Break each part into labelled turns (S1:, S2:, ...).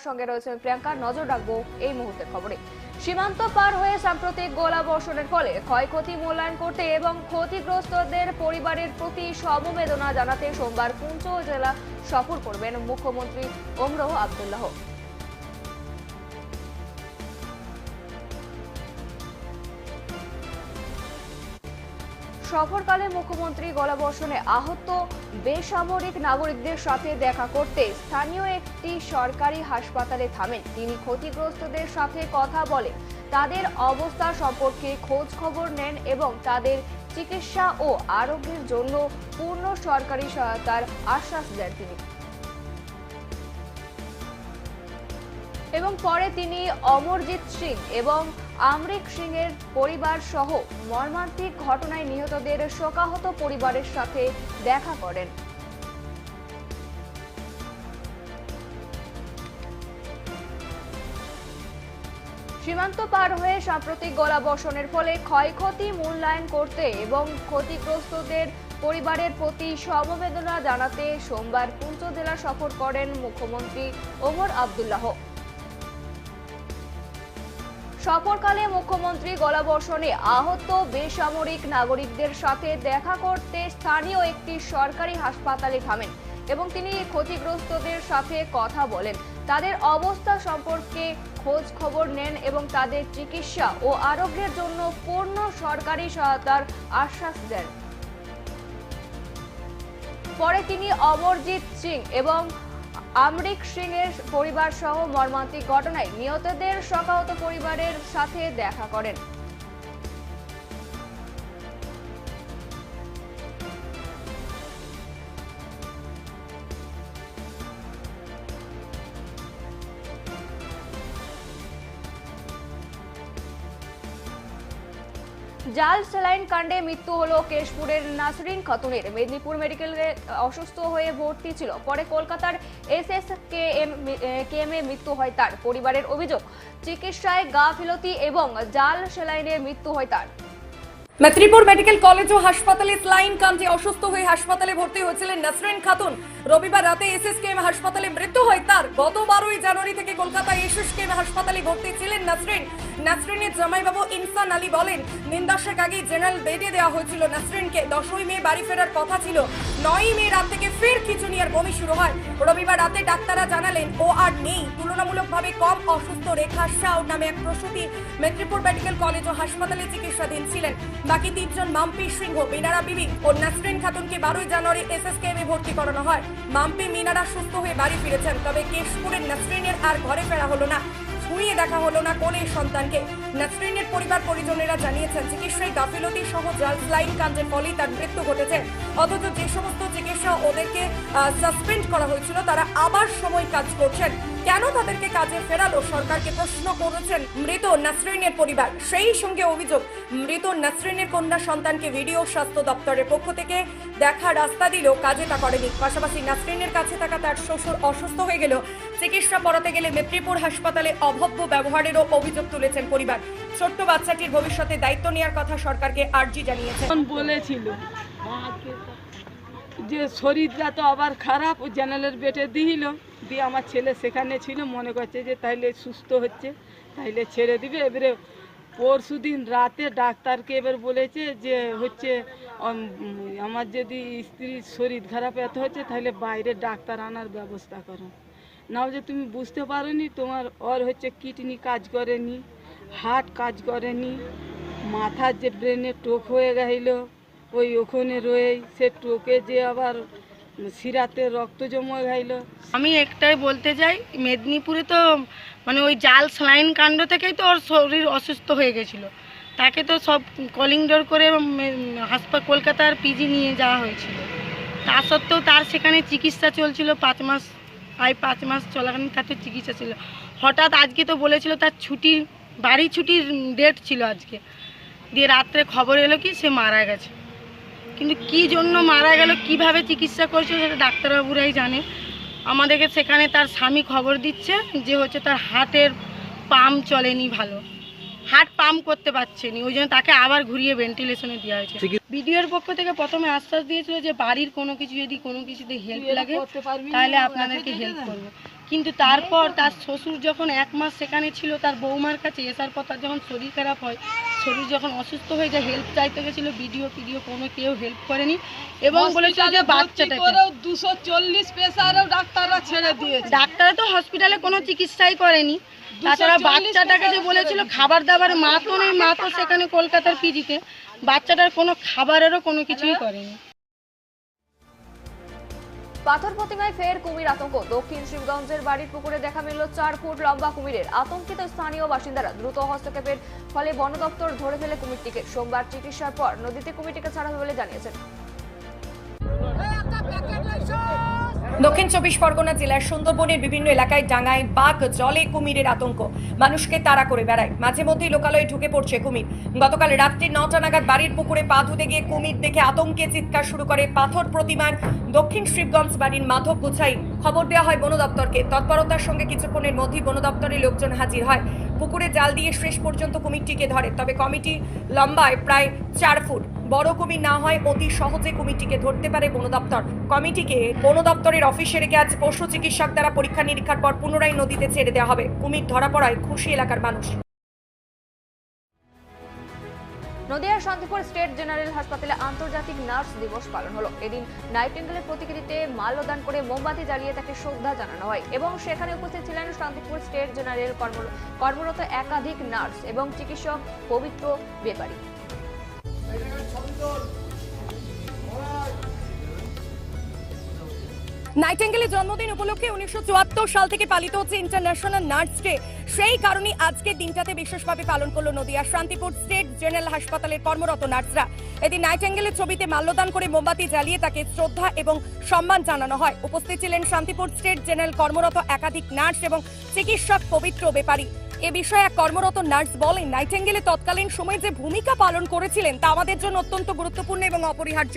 S1: বাংলার সঙ্গে রয়েছে প্রিয়াঙ্কা নজর রাখব এই মুহূর্তের খবরে। সীমান্ত পার হয়ে সাম্প্রতিক গোলা বর্ষণের ফলে ক্ষয়ক্ষতি মূল্যায়ন করতে এবং ক্ষতিগ্রস্তদের পরিবারের প্রতি সমবেদনা জানাতে সোমবার পুঞ্চ জেলা সফর করবেন মুখ্যমন্ত্রী ওমরহ আবদুল্লাহ। সফরকালে মুখ্যমন্ত্রী গলাবর্ষণে আহত বেসামরিক নাগরিকদের সাথে দেখা করতে স্থানীয় একটি সরকারি হাসপাতালে থামেন। তিনি ক্ষতিগ্রস্তদের সাথে কথা বলেন। তাদের অবস্থা সম্পর্কে খোঁজ খবর নেন এবং তাদের চিকিৎসা ও আরোগ্যের জন্য পূর্ণ সরকারি সহায়তার আশ্বাস দেন তিনি। এবং পরে তিনি অমরজিৎ সিং এবং আমরিক সিং এর পরিবার সহ মর্মান্তিক ঘটনায় নিহতদের শোকাহত পরিবারের সাথে দেখা করেন। সীমান্ত পার হয়ে সাম্প্রতিক গলা গোলাবর্ষণের ফলে ক্ষয়ক্ষতি মূল্যায়ন করতে এবং ক্ষতিগ্রস্তদের পরিবারের প্রতি সমবেদনা জানাতে সোমবার পুঞ্চ জেলা সফর করেন মুখ্যমন্ত্রী ওমর আবদুল্লাহ। সফরকালে মুখ্যমন্ত্রী গলাবর্ষণে আহত বেসামরিক নাগরিকদের সাথে দেখা করতে স্থানীয় একটি সরকারি হাসপাতালে থামেন এবং তিনি ক্ষতিগ্রস্তদের সাথে কথা বলেন। তাদের অবস্থা সম্পর্কে খোঁজ খবর নেন এবং তাদের চিকিৎসা ও আরোগ্যের জন্য পূর্ণ সরকারি সহায়তার আশ্বাস দেন। পরে তিনি অমরজিৎ সিং এবং আমরিক সিং এর পরিবার সহ মর্মান্তিক ঘটনায় নিহতদের সকাহত পরিবারের সাথে দেখা করেন। জাল স্যালাইন কাণ্ডে মৃত্যু হলো কেশপুরের নাসরিন খাতুনের। মেদিনীপুর মেডিকেলে অসুস্থ হয়ে ভর্তি ছিল। পরে কলকাতার S S K M K M এ মৃত্যু হয় তার। পরিবারের অভিযোগ, চিকিৎসায় গাফিলতি এবং জাল স্যালাইনে মৃত্যু হয় তার।
S2: মেদিনীপুর মেডিকেল কলেজ ও হাসপাতালে স্লাইন কাণ্ডে অসুস্থ হয়ে হাসপাতালে ভর্তি হয়েছিলেন নাসরিন খাতুন। রবিবার রাতে এসএসকেএম হাসপাতালে মৃত্যু হয় তার। গত বারোই জানুয়ারি থেকে কলকাতায় এসএসকেএম হাসপাতালে ভর্তি ছিলেন নাসরিন। নাসরিনের জামাইবাবু ইনসান আলী বলেন দিন দশেক আগে জেনারেল বেডে দেওয়া হয়েছিল নাসরিনকে। দশই মে বাড়ি ফেরার কথা ছিল। নয়ই মে রাত থেকে ফের খিচুনি আর বমি শুরু হয়। রবিবার রাতে ডাক্তাররা জানালেন, ও আর নেই। তুলনামূলকভাবে কম অসুস্থ রেখা শাহ নামে এক প্রসূতি মেদিনীপুর মেডিকেল কলেজ ও হাসপাতালে চিকিৎসাধীন ছিলেন। বাকি তিনজন মাম্পি সিংহ মিনারা বিবি ও নাসরিন খাতুনকে বারোই জানুয়ারি এসএসকেএমে ভর্তি করানো হয়। মাম্পি মিনারা সুস্থ হয়ে বাড়ি ফিরেছেন, তবে কেশপুরের নাসরিনের আর ঘরে ফেরা হলো না। ছুঁয়ে দেখা হলো না কোনের সন্তানকে। নাসরিনের পরিবার পরিজনেরা জানিয়েছেন, চিকিৎসায় গাফিলতি সহ জাল স্লাইন কাণ্ডের ফলেই তার মৃত্যু ঘটেছে। অথচ যে সমস্ত চিকিৎসা ওদেরকে সাসপেন্ড করা হয়েছিল, তারা আবার সময় কাজ করছেন। কেন তাদেরকে কাজে ফেরালো? সরকারকে প্রশ্ন করেছেন মৃত নাসরিনের পরিবার। সেই সঙ্গে অভিযোগ, মৃত নাসরিনের কন্যা সন্তানকে ভিডিও স্বাস্থ্য দপ্তরের পক্ষ থেকে দেখা রাস্তা দিলেও কাজে তা করেনি। পাশাপাশি নাসরিনের কাছে থাকা তার শ্বশুর অসুস্থ হয়ে গেল। চিকিৎসা পড়াতে গেলে মেদিনীপুর হাসপাতালে অভব্য ব্যবহারেরও অভিযোগ তুলেছেন পরিবার। ছোট্ট বাচ্চাটির ভবিষ্যতে দায়িত্ব নেওয়ার কথা সরকারকে আর্জি জানিয়েছে
S3: বলেছিল। যে শরীরটা তো আবার খারাপ ও বেটে দিল। দিয়ে আমার ছেলে সেখানে ছিল, মনে করছে যে তাইলে সুস্থ হচ্ছে, তাইলে ছেড়ে দিবে। এবারে পরশু দিন রাতে ডাক্তারকে এবার বলেছে যে হচ্ছে আমার যদি স্ত্রীর শরীর খারাপ এত হচ্ছে তাহলে বাইরে ডাক্তার আনার ব্যবস্থা করো। নাও যে তুমি বুঝতে পারোনি, তোমার ওর হচ্ছে কিডনি কাজ করেনি, হার্ট কাজ করেনি, মাথার যে ব্রেনে টোক হয়ে গেল ওই ওখানে রয়ে সে টোকে যে আবার শিরাতে রক্ত জমা গেল
S4: আমি একটাই বলতে চাই, মেদিনীপুরে তো মানে ওই জাল স্লাইন কাণ্ড থেকেই তো ওর শরীর অসুস্থ হয়ে গেছিল। তাকে তো সব কলিং ডোর করে হাসপাতাল কলকাতার পিজি নিয়ে যাওয়া হয়েছিল। তা সত্ত্বেও তার সেখানে চিকিৎসা চলছিল পাঁচ মাস, প্রায় পাঁচ মাস চলাকালীন তার তো চিকিৎসা ছিল। হঠাৎ আজকে তো বলেছিল তার ছুটি বাড়ি ছুটির ডেট ছিল আজকে। দিয়ে রাত্রে খবর এলো কি সে মারা গেছে। কিন্তু কি জন্য মারা গেল কীভাবে চিকিৎসা করছে সেটা ডাক্তারবাবুরাই জানে। আমাদেরকে সেখানে তার স্বামী খবর দিচ্ছে যে হচ্ছে তার হার্টের পাম্প চলেনি ভালো। হার্ট পাম্প করতে পারছেনি ওই জন্য তাকে আবার ঘুরিয়ে ভেন্টিলেশনে দেওয়া হয়েছে। বিডিওর পক্ষ থেকে প্রথমে আশ্বাস দিয়েছিল যে বাড়ির কোনো কিছু যদি কোনো কিছুতে হেল্প লাগে তাহলে আপনাদেরকে হেল্প করব। কিন্তু তারপর তার শ্বশুর যখন এক মাস সেখানে ছিল তার বৌমার কাছে এসার পর তার যখন শরীর খারাপ হয় শরীর যখন অসুস্থ হয়ে যায় হেল্প চাইতে গেছিল বিডিও ফিডিও কোনো কেউ হেল্প করেনি এবং বলেছিল যে বাচ্চাটাকে।
S3: দুশো চল্লিশ পেশারও ডাক্তাররা ছেড়ে দিয়েছে।
S4: ডাক্তাররা তো হসপিটালে কোনো চিকিৎসাই করেনি। তাছাড়া বাচ্চাটাকে যে বলেছিল খাবার দাবার মা তো নেই মা তো সেখানে কলকাতার পিজিতে বাচ্চাটার কোনো খাবারেরও কোনো কিছুই করেনি।
S1: পাথর প্রতিমায় ফের কুমির আতঙ্ক। দক্ষিণ শিবগঞ্জের বাড়ির পুকুরে দেখা মিলল চার ফুট লম্বা কুমিরের। আতঙ্কিত স্থানীয় বাসিন্দারা দ্রুত হস্তক্ষেপের ফলে বন দপ্তর ধরে ফেলে কুমিরটিকে। সোমবার চিকিৎসার পর নদীতে কুমিরটিকে ছাড়া হবে বলে জানিয়েছেন।
S2: দক্ষিণ চব্বিশ পরগনা জেলার সুন্দরবনের বিভিন্ন এলাকায় ডাঙায় বাঘ জলে কুমিরের আতঙ্ক। মানুষকে তাড়া করে বেড়ায়। মাঝে মধ্যেই লোকালয়ে ঢুকে পড়ছে কুমির। গতকাল রাত্রি নটা নাগাদ বাড়ির পুকুরে পা ধুতে গিয়ে কুমির দেখে আতঙ্কে চিৎকার শুরু করে পাথর প্রতিমার দক্ষিণ শিবগঞ্জ বাড়ির মাধব গুছাই খবর দেওয়া হয় বন দপ্তরকে। তৎপরতার সঙ্গে কিছুক্ষণের মধ্যেই বন দপ্তরের লোকজন হাজির হয়। পুকুরে জাল দিয়ে শেষ পর্যন্ত কুমিরটিকে ধরে। তবে কমিটি লম্বায় প্রায় চার ফুট। বড় কুমির না হয় অতি সহজে কুমিরটিকে ধরতে পারে বন দপ্তর। কমিটিকে বন দপ্তরের অফিসে রেখে আজ পশু চিকিৎসক দ্বারা পরীক্ষা নিরীক্ষার পর পুনরায় নদীতে ছেড়ে দেওয়া হবে। কুমির ধরা পড়ায় খুশি এলাকার মানুষ।
S1: নদিয়ার শান্তিপুর স্টেট জেনারেল হাসপাতালে আন্তর্জাতিক নার্স দিবস পালন হলো। এদিন নাইটেঙ্গেলের প্রতিকৃতিতে মাল্যদান করে মোমবাতি জ্বালিয়ে তাকে শ্রদ্ধা জানানো হয় এবং সেখানে উপস্থিত ছিলেন শান্তিপুর স্টেট জেনারেল কর্ম- কর্মরত একাধিক নার্স এবং চিকিৎসক পবিত্র বেপারী
S2: নাইটেঙ্গেলের জন্মদিন উপলক্ষে উনিশশো চুয়াত্তর সাল থেকে পালিত হচ্ছে ইন্টারন্যাশনাল নার্স ডে। সেই কারণে আজকের দিনটাতে বিশেষভাবে পালন করল নদিয়া শান্তিপুর স্টেট জেনারেল হাসপাতালের কর্মরত নার্সরা। এদিন নাইটেঙ্গেলের ছবিতে মাল্যদান করে মোমবাতি জ্বালিয়ে তাকে শ্রদ্ধা এবং সম্মান জানানো হয়। উপস্থিত ছিলেন শান্তিপুর স্টেট জেনারেল কর্মরত একাধিক নার্স এবং চিকিৎসক পবিত্র ব্যাপারী। এ বিষয়ে এক কর্মরত নার্স বলেন, নাইটেঙ্গেলে তৎকালীন সময়ে যে ভূমিকা পালন করেছিলেন তা আমাদের জন্য অত্যন্ত গুরুত্বপূর্ণ এবং অপরিহার্য।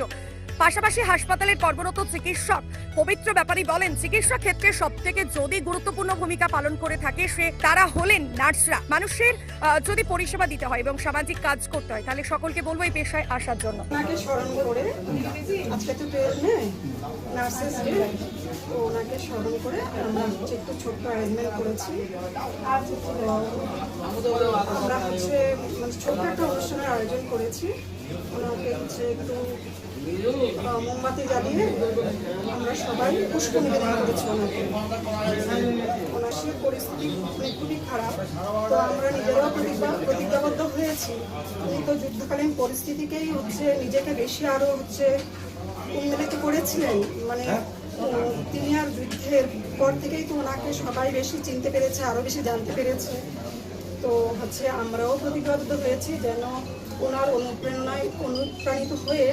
S2: পাশাপাশি হাসপাতালের কর্মরত চিকিৎসক। পবিত্র ব্যাপারী বলেন, চিকিৎসা ক্ষেত্রে সব থেকে যদি গুরুত্বপূর্ণ ভূমিকা পালন করে থাকে, সে তারা হলেন নার্সরা। মানুষের যদি পরিষেবা দিতে হয় এবং সামাজিক কাজ করতে হয়, তাহলে সকলকে বলব এই পেশায় আসার জন্য।
S5: ওনাকে স্মরণ করে আমরা হচ্ছে করেছি। আমরা হচ্ছে মানে ছোট্ট একটা অনুষ্ঠানের আয়োজন করেছি। ওনাকে হচ্ছে একটু মোমবাতি জ্বালিয়ে আমরা সবাই পুষ্প নিবেদন করেছি ওনাকে। ওনার সে পরিস্থিতি খুবই খারাপ। তো আমরা নিজেরাও প্রতিজ্ঞা- প্রতিজ্ঞাবদ্ধ হয়েছি। উনি তো যুদ্ধকালীন পরিস্থিতিকেই হচ্ছে নিজেকে বেশি আরও হচ্ছে উন্মিলিত করেছিলেন। মানে তিনি আর যুদ্ধের পর থেকেই তো ওনাকে সবাই বেশি চিনতে পেরেছে আরও বেশি জানতে পেরেছে। তো হচ্ছে আমরাও প্রতিজ্ঞাবদ্ধ হয়েছি যেন ওনার অনুপ্রেরণায় অনুপ্রাণিত হয়ে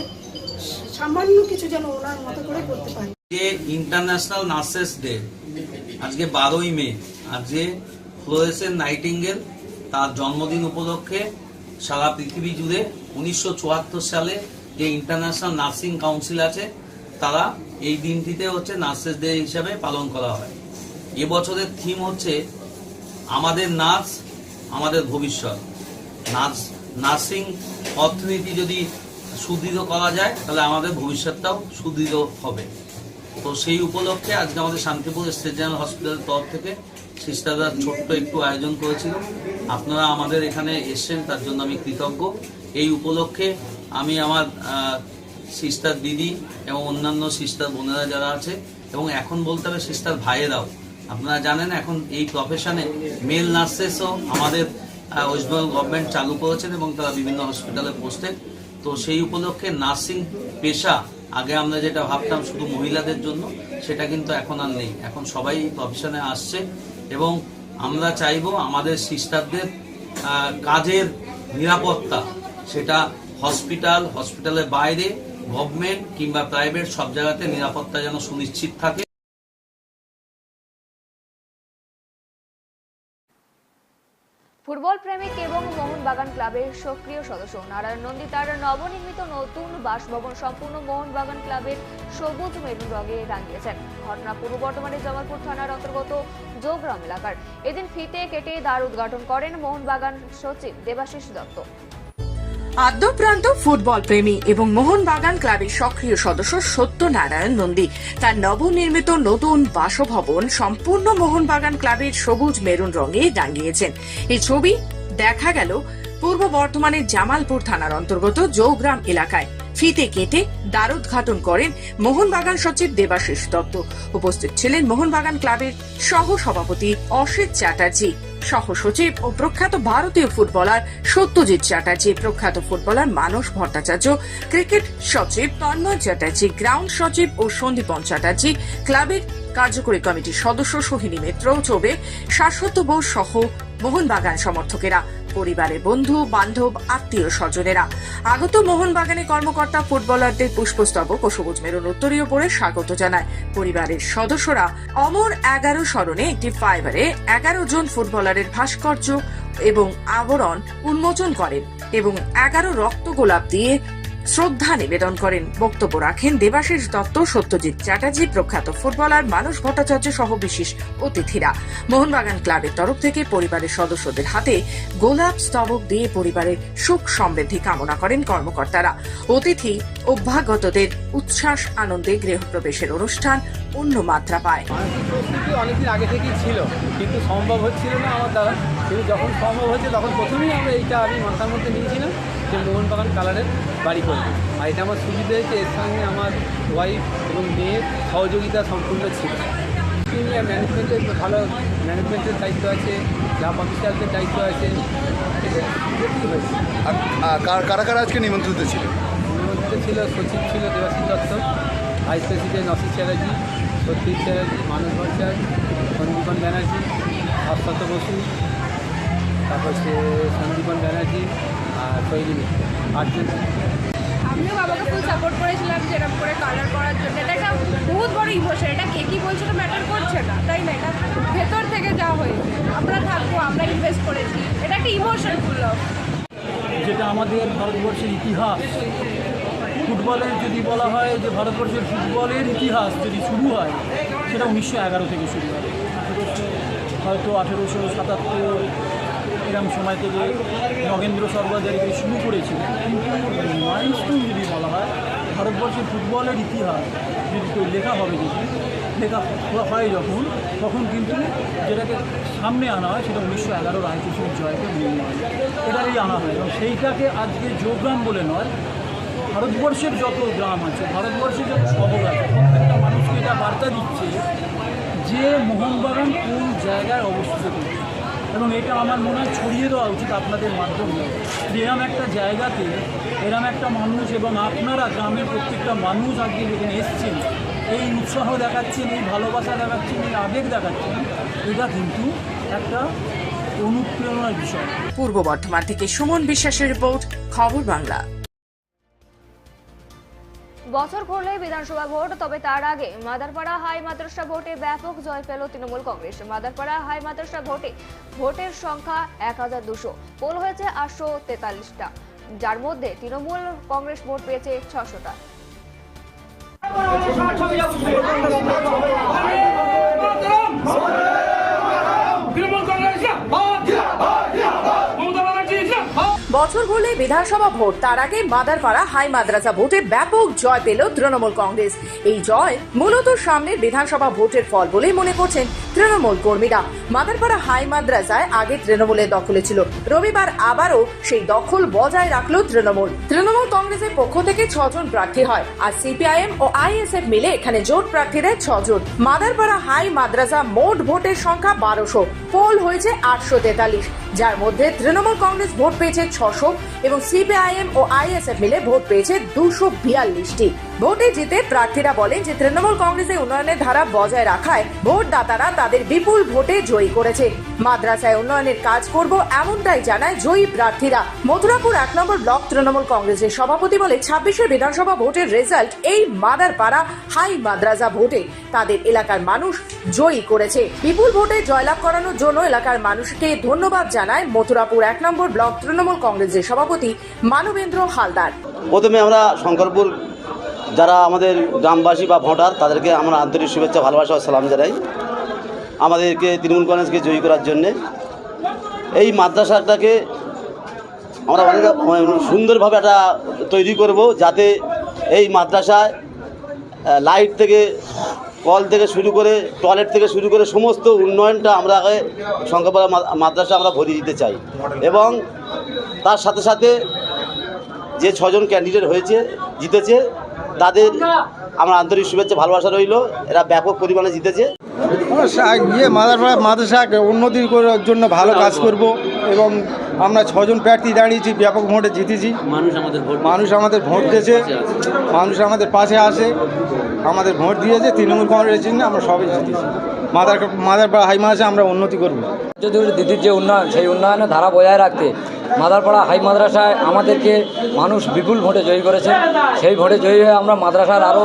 S5: সামান্য কিছু যেন ওনার মতো করে করতে পারি।
S6: ইন্টারন্যাশনাল নার্সেস ডে আজকে বারোই মে, আজকে ফ্লোরেসেন নাইটিঙ্গেল তার জন্মদিন উপলক্ষে সারা পৃথিবী জুড়ে উনিশশো চুয়াত্তর সালে যে ইন্টারন্যাশনাল নার্সিং কাউন্সিল আছে, তারা এই দিনটিতে হচ্ছে নার্সেস ডে হিসাবে পালন করা হয়। এবছরের থিম হচ্ছে আমাদের নার্স, আমাদের ভবিষ্যৎ। নার্স নার্সিং অর্থনীতি যদি সুদৃঢ় করা যায়, তাহলে আমাদের ভবিষ্যৎটাও সুদৃঢ় হবে। তো সেই উপলক্ষে আজকে আমাদের শান্তিপুর স্টেট জেনারেল হসপিটালের তরফ থেকে সিস্টাররা ছোট্ট একটু আয়োজন করেছিল। আপনারা আমাদের এখানে এসছেন, তার জন্য আমি কৃতজ্ঞ। এই উপলক্ষে আমি আমার সিস্টার দিদি এবং অন্যান্য সিস্টার বোনেরা যারা আছে, এবং এখন বলতে হবে সিস্টার ভাইয়েরাও। আপনারা জানেন এখন এই প্রফেশনে মেল নার্সেসও আমাদের ওয়েস্ট বেঙ্গল গভর্নমেন্ট চালু করেছেন এবং তারা বিভিন্ন হসপিটালে পোস্টেড তো সেই উপলক্ষে নার্সিং পেশা, আগে আমরা যেটা ভাবতাম শুধু মহিলাদের জন্য, সেটা কিন্তু এখন আর নেই। এখন সবাই প্রফেশনে আসছে এবং আমরা চাইব আমাদের সিস্টারদের কাজের নিরাপত্তা, সেটা হসপিটাল হসপিটালের বাইরে গভর্নমেন্ট কিংবা প্রাইভেট সব জায়গাতে নিরাপত্তা যেন সুনিশ্চিত থাকে।
S1: ফুটবল প্রেমিক এবং মোহনবাগান ক্লাবের সক্রিয় সদস্য। নারায়ণ নন্দী তার নবনির্মিত নতুন বাসভবন সম্পূর্ণ মোহনবাগান ক্লাবের সবুজ মেরুন রঙে রাঙিয়েছেন। ঘটনা পূর্ব বর্ধমানের জামালপুর থানার অন্তর্গত যোগগ্রাম এলাকার। এদিন ফিতে কেটে দ্বার উদ্ঘাটন করেন মোহনবাগান সচিব দেবাশিস দত্ত।
S7: আদ্যপ্রান্ত ফুটবল প্রেমী এবং মোহনবাগান ক্লাবের সক্রিয় সদস্য সত্যনারায়ণ নন্দী। তার নবনির্মিত নতুন বাসভবন সম্পূর্ণ মোহনবাগান ক্লাবের সবুজ মেরুন রঙে রাঙিয়েছেন এই ছবি দেখা গেল পূর্ব বর্ধমানের জামালপুর থানার অন্তর্গত জৌগ্রাম এলাকায়। ফিতে কেটে দ্বারোদ্ঘাটন করেন মোহনবাগান সচিব দেবাশিস দত্ত। উপস্থিত ছিলেন মোহনবাগান ক্লাবের সহ সভাপতি অসিত চ্যাটার্জি। সহ সচিব ও প্রখ্যাত ভারতীয় ফুটবলার সত্যজিৎ চ্যাটার্জি, প্রখ্যাত ফুটবলার মানস ভট্টাচার্য, ক্রিকেট সচিব তন্ময় চ্যাটার্জি, গ্রাউন্ড সচিব ও সন্দীপন চ্যাটার্জি, ক্লাবের কার্যকরী কমিটির সদস্য সোহিনী মিত্র, চৌবে শাশ্বত বোস সহ মোহনবাগান সমর্থকেরা। পরিবারের বন্ধু, বান্ধব, আত্মীয় স্বজনেরা। আগত মোহনবাগানে কর্মকর্তা, ফুটবলারদের পুষ্পস্তবক ও সবুজ মেরুন উত্তরীয় পরে স্বাগত জানায়। পরিবারের সদস্যরা অমর এগারো স্মরণে একটি ফাইবারে এগারো জন ফুটবলারের ভাস্কর্য এবং আবরণ উন্মোচন করেন এবং এগারো রক্ত গোলাপ দিয়ে শ্রদ্ধা নিবেদন করেন। বক্তব্য রাখেন দেবাশিস দত্ত, সত্যজিৎ চ্যাটার্জি, প্রখ্যাত ফুটবলার মানস ভট্টাচার্য সহ বিশেষ অতিথিরা। মোহনবাগান ক্লাবের তরফ থেকে পরিবারের সদস্যদের হাতে গোলাপ স্তবক দিয়ে পরিবারের সুখ সমৃদ্ধি কামনা করেন কর্মকর্তারা। অতিথি অভ্যাগতদের উচ্ছ্বাস, আনন্দে গৃহপ্রবেশের অনুষ্ঠান অন্য মাত্রা পায়।
S8: মানসিক প্রস্তুতি অনেকদিন আগে থেকেই ছিল কিন্তু সম্ভব হচ্ছিল না আমার দ্বারা। কিন্তু যখন সম্ভব হচ্ছে তখন প্রথমেই আমরা এইটা আমি মাথার মধ্যে নিয়েছিলাম যে মোহনবাগান কালারের বাড়ি করব। আর এটা আমার সুবিধা হয়েছে এর সঙ্গে আমার ওয়াইফ এবং মেয়ের সহযোগিতা সম্পূর্ণ ছিল। সিনিয়র ম্যানেজমেন্টের ভালো ম্যানেজমেন্টের দায়িত্ব আছে ক্লাব অফিসারদের দায়িত্ব আছে হয়েছে।
S9: কারা কারা আজকে নিমন্ত্রিত ছিল?
S8: মধ্যে ছিল সচিব ছিল দেবাশিস দত্ত ভাইস প্রেসিডেন্ট অসিত চ্যাটার্জি সত্যজিৎ চ্যাটার্জি মানস ভট্টাচার্য সন্দীপন ব্যানার্জি অশ্বত বসু তারপর সে সন্দীপন ব্যানার্জি আর শৈলী মিত্র আটজন
S1: আমিও বাবাকে ফুল সাপোর্ট করেছিলাম যে এরকম করে কালার করার জন্য। এটা একটা বহুত বড় ইমোশন এটা কে কি বলছে তো ম্যাটার করছে না। তাই না এটা ভেতর থেকে যা হয়েছে আমরা থাকব আমরা ইনভেস্ট করেছি। এটা একটা ইমোশন ফুল
S10: যেটা আমাদের ভারতবর্ষের ইতিহাস ফুটবলের যদি বলা হয় যে ভারতবর্ষের ফুটবলের ইতিহাস যদি শুরু হয়, সেটা উনিশশো এগারো থেকে শুরু হয়। হয়তো আঠেরোশো সাতাত্তর এরম সময় থেকে নগেন্দ্র সর্বাজারিকে শুরু করেছিল কিন্তু মাইলস্টোন যদি বলা হয়, ভারতবর্ষের ফুটবলের ইতিহাস যদি লেখা হবে যদি, লেখা হয় যখন, তখন কিন্তু যেটাকে সামনে আনা হয় সেটা উনিশশো এগারো রায়চৌধুরীর জয়কে মনে হয়। এটারই আনা হয় এবং সেইটাকে আজকে যোগগ্রাম বলে নয় ভারতবর্ষের যত গ্রাম আছে, ভারতবর্ষের যত শহর আছে, প্রত্যেকটা মানুষকে এটা বার্তা দিচ্ছে যে মোহনবাগান কোন জায়গায় অবস্থিত। এবং এটা আমার মনে হয় ছড়িয়ে দেওয়া উচিত আপনাদের মাধ্যমে। যে এরম একটা জায়গাতে, এরম একটা মানুষ এবং আপনারা গ্রামের প্রত্যেকটা মানুষ আজকে যেখানে এসছেন, এই উৎসাহ দেখাচ্ছেন, এই ভালোবাসা দেখাচ্ছেন, এই আবেগ দেখাচ্ছেন, এটা কিন্তু একটা অনুপ্রেরণার বিষয়।
S7: পূর্ব বর্ধমান থেকে সুমন বিশ্বাসের রিপোর্ট, খবর বাংলা।
S1: বছর ঘুরলে বিধানসভা ভোট, তবে তার আগে মাদারপাড়া হাই মাদ্রাসা ভোটে ব্যাপক জয় পেল তৃণমূল কংগ্রেস। মাদারপাড়া হাই মাদ্রাসা ভোটে ভোটের সংখ্যা এক হাজার দুশো। পোল হয়েছে আটশো তেতাল্লিশটা। যার মধ্যে তৃণমূল কংগ্রেস ভোট পেয়েছে ছশোটা।
S7: বছর ঘুরলে বিধানসভা ভোট। তার আগে মাদারপাড়া হাই মাদ্রাসা ভোটে ব্যাপক জয় পেল তৃণমূল কংগ্রেস। এই জয় মূলত সামনের বিধানসভা ভোটের ফল বলেই মনে করছেন তৃণমূল কর্মীরা মাদারপাড়া হাই মাদ্রাসায় আগে তৃণমূলের দখলে ছিল। রবিবার আবারও সেই দখল বজায় রাখল তৃণমূল। তৃণমূল কংগ্রেসের পক্ষ থেকে ছজন প্রার্থী হয় আর সিপিআইএম ও আইএসএফ মিলে এখানে জোট প্রার্থী দেয় ছজন। মাদারপাড়া হাই মাদ্রাসা মোট ভোটের সংখ্যা বারোশো। পোল হয়েছে আটশো তেতাল্লিশ। যার মধ্যে তৃণমূল কংগ্রেস ভোট পেয়েছে ছশো এবং সিপিআইএম ও আইএসএফ মিলে ভোট পেয়েছে দুশো বিয়াল্লিশটি। ভোটে জিতে প্রার্থীরা বলেন যে তৃণমূল কংগ্রেসের উন্নয়নের ধারা বজায় রাখায় ভোটদাতারা তাদের বিপুল ভোটে জয়ী করেছে। মাদ্রাসায় উন্নয়নের কাজ করব এমনটাই জানায় জয়ী প্রার্থীরা। মথুরাপুর এক নম্বর ব্লক তৃণমূল কংগ্রেসের সভাপতি বলে ছাব্বিশের বিধানসভা ভোটের রেজাল্ট এই মাদারপাড়া হাই মাদ্রাসা ভোটে। তাদের এলাকার মানুষ জয়ী করেছে। বিপুল ভোটে জয়লাভ করানোর জন্য এলাকার মানুষকে ধন্যবাদ জানায় মথুরাপুর এক নম্বর ব্লক তৃণমূল কংগ্রেসের সভাপতি মানবেন্দ্র হালদার।
S11: প্রথমে আমরা শঙ্করপুর যারা আমাদের গ্রামবাসী বা ভোটার, তাদেরকে আমরা আন্তরিক শুভেচ্ছা, ভালোবাসা ও সালাম জানাই। আমাদেরকে, তৃণমূল কংগ্রেসকে জয়ী করার জন্যে। এই মাদ্রাসাটাকে আমরা অনেক সুন্দরভাবে একটা তৈরি করব, যাতে এই মাদ্রাসায় লাইট থেকে, কল থেকে শুরু করে, টয়লেট থেকে শুরু করে সমস্ত উন্নয়নটা আমরা আগে শঙ্করপাড়া মাদ্রাসা আমরা ভরিয়ে দিতে চাই। এবং তার সাথে সাথে যে ছজন ক্যান্ডিডেট হয়েছে, জিতেছে তাদের আমরা আন্তরিক শুভেচ্ছা ভালোবাসা রইল। এরা ব্যাপক পরিমাণে জিতেছে।
S8: ইয়ে মাদারপাড়া মাদ্রাসা উন্নতি করার জন্য ভালো কাজ করব এবং আমরা ছজন প্রার্থী দাঁড়িয়েছি ব্যাপক ভোটে জিতেছি। মানুষ আমাদের ভোট মানুষ আমাদের ভোট দিয়েছে। মানুষ আমাদের পাশে আসে। আমাদের ভোট দিয়েছে তৃণমূল কংগ্রেসের জন্য আমরা সবাই জিতেছি। মাদার মাদারপাড়া হাই মাদ্রাসা আমরা উন্নতি করব।
S12: যদি দিদির যে উন্নয়ন সেই উন্নয়নের ধারা বজায় রাখতে মাদারপাড়া হাই মাদ্রাসায় আমাদেরকে মানুষ বিপুল ভোটে জয়ী করেছে। সেই ভোটে জয়ী হয়ে আমরা মাদ্রাসার আরও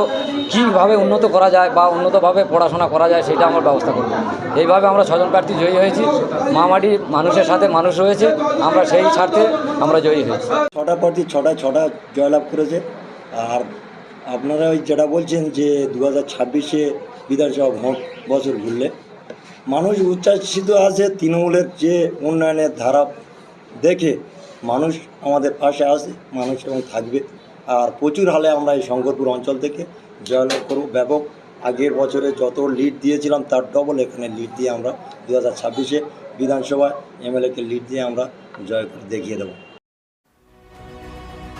S12: কীভাবে উন্নত করা যায় বা উন্নতভাবে পড়াশোনা করা যায় সেটা আমরা ব্যবস্থা করব। এইভাবে আমরা ছজন প্রার্থী জয়ী হয়েছি। মামাটি মানুষের সাথে মানুষ রয়েছে। আমরা সেই স্বার্থে আমরা জয়ী হয়েছি।
S13: ছটা প্রার্থী ছটায় ছটা জয়লাভ করেছে। আর আপনারা ওই যেটা বলছেন যে দু হাজার ছাব্বিশে বিধানসভা ভোট বছর ঘুরলে, মানুষ উচ্ছ্বাসিত আছে তৃণমূলের যে উন্নয়নের ধারা দেখে মানুষ আমাদের পাশে আসে মানুষ এবং থাকবে। আর প্রচুর হালে আমরা এই শঙ্করপুর অঞ্চল থেকে জয়লাভ করব। ব্যাপক আগের বছরে যত লিড দিয়েছিলাম, তার ডবল এখানে লিড দিয়ে আমরা দু হাজার ছাব্বিশে বিধানসভায় এমএলএকে লিড দিয়ে আমরা জয় করে দেখিয়ে দেবো।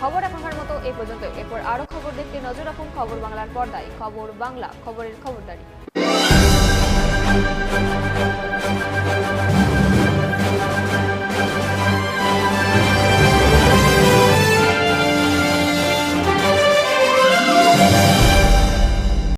S1: খবর এখনকার মতো এই পর্যন্ত। এরপর আরও খবর দেখতে নজর রাখুন খবর বাংলার পর্দায়। খবর বাংলা, খবরের খবরদারি।